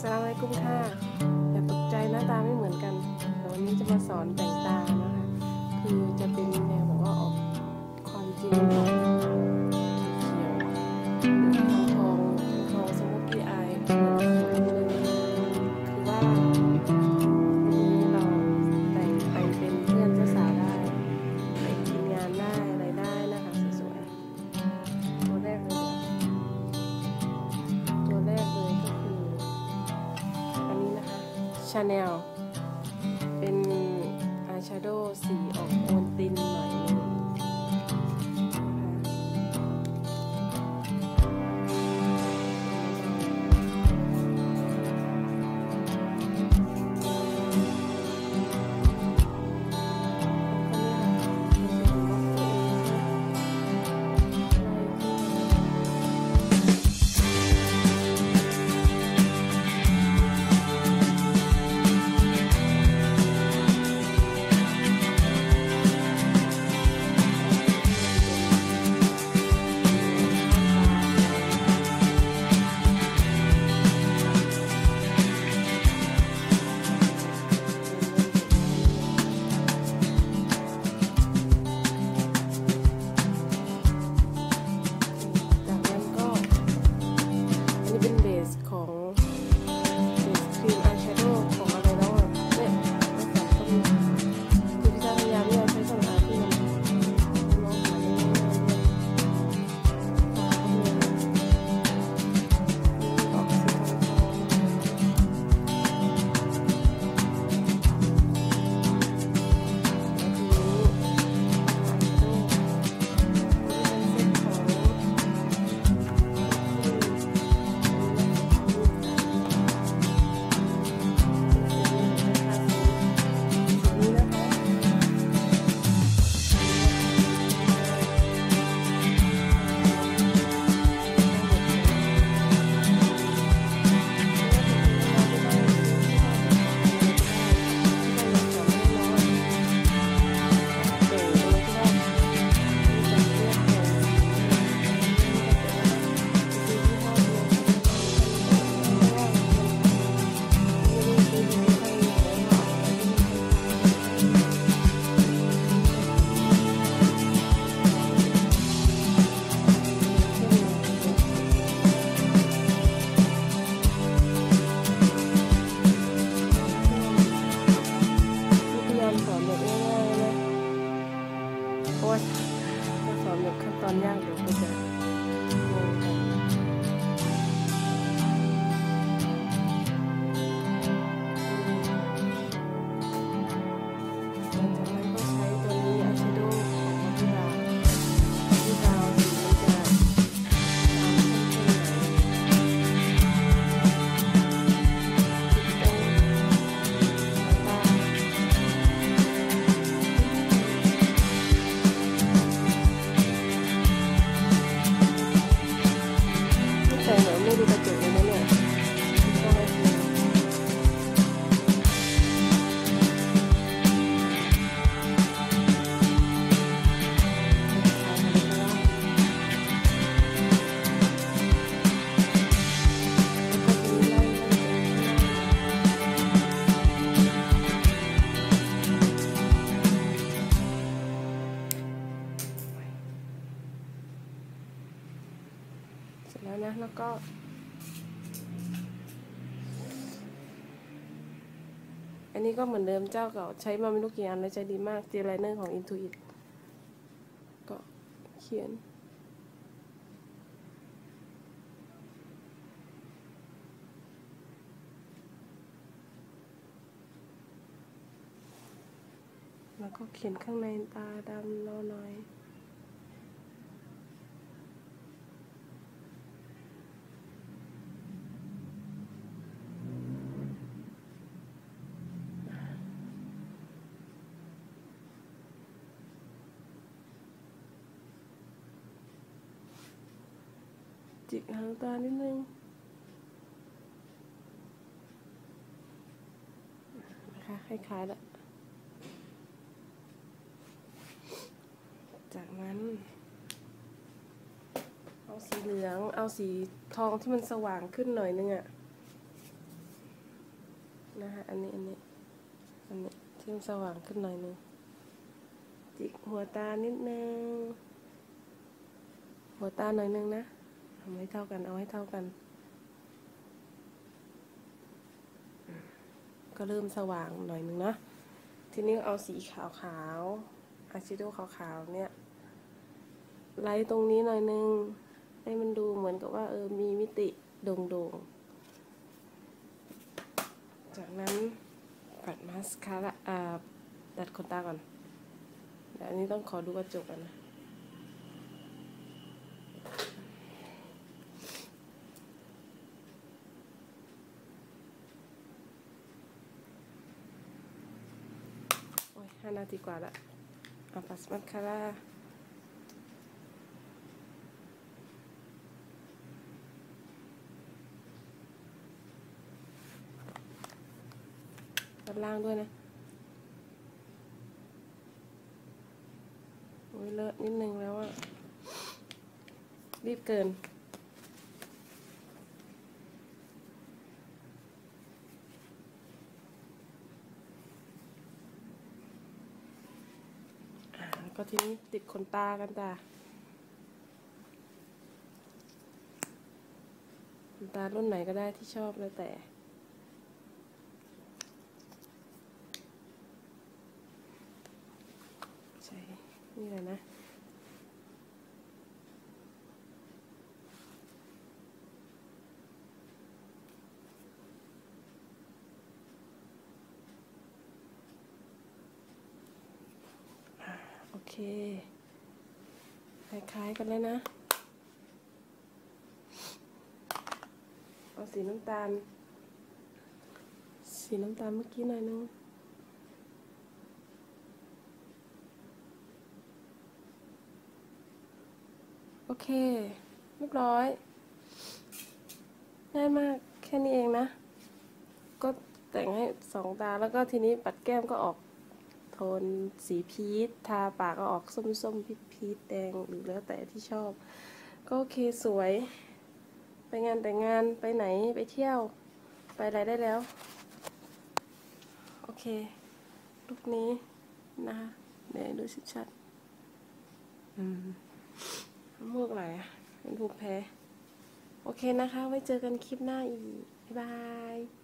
สลามอะลัยกุมค่ะอย่าตกใจหน้าตาไม่เหมือนกันแต่วันนี้จะมาสอนแต่งตานะคะ คือจะเป็นแนวแบบว่าออกความจริงของ ชาแนลเป็นอายแชโดว์สีออกโอนตินหน่อย นี้เเสร็จแล้วนะ แล้วก็ อันนี้ก็เหมือนเดิมเจ้าเก่าใช้มาไม่รู้กี่อันแล้วใช้ดีมากเจลไลเนอร์ของ Intuit ก็เขียนแล้วก็เขียนข้างในตาดำรอหน่อย จิกหางตานิดนึงนะคะคล้ายๆแล้วจากนั้น เอาสีเหลือง เอาสีทองที่มันสว่างขึ้นหน่อยนึงอะ่ะนะคะอันนี้อันนี้อันนี้ที่มันสว่างขึ้นหน่อยนึงจิกหัวตานิดนึงหัวตาหน่อยนึงนะำให้เท่ากันเอาให้เท่ากัน ก็เริ่มสว่างหน่อยนึงนะทีนี้เอาสีขาวขาวอาชิโดขาวขาวๆเนี่ยไล่ตรงนี้หน่อยนึง ให้มันดูเหมือนกับว่าเออมีมิติโด่งๆ จากนั้นปัดมาสคาร่าดัดขนตาก่อนเดี๋ยวอันนี้ต้องขอดูกระจกก่อนนะ โอ้ย ห้านาทีกว่าละเอาปัสมาสคาร่าด้านล่างด้วยนะ โอ้ยเลอะนิดนึงแล้วอะรีบเกิน อ่าแล้วก็ ทีนี้ติดขนตากันจ้ะขนตารุ่นไหนก็ได้ที่ชอบแล้วแต่ใช่นี่เลยนะอะ คคล้ายๆกันเลยนะ เอาสีน้ำตาล สีน้ำตาลเมื่อกี้หน่อยนึงโอเคเรียบร้อย ง่ายมากแค่นี้เองนะ ก็แต่งให้สองตาแล้วก็ทีนี้ปัดแก้มก็ออก ทน สีพีชทาปากก็ออกส้มส้มพีชพีชแดงหรือแล้วแต่ที่ชอบ ก็โอเคสวย ไปงานแต่งงานไปไหนไปเที่ยว ไปอะไรได้แล้ว โอเคลุกนี้นะคะเดี๋ยวดูชัดๆอืมน้ำมูกไหลอะเป็นภูมิแพ้ โอเคนะคะ ไว้เจอกันคลิปหน้าอีก บ๊ายบาย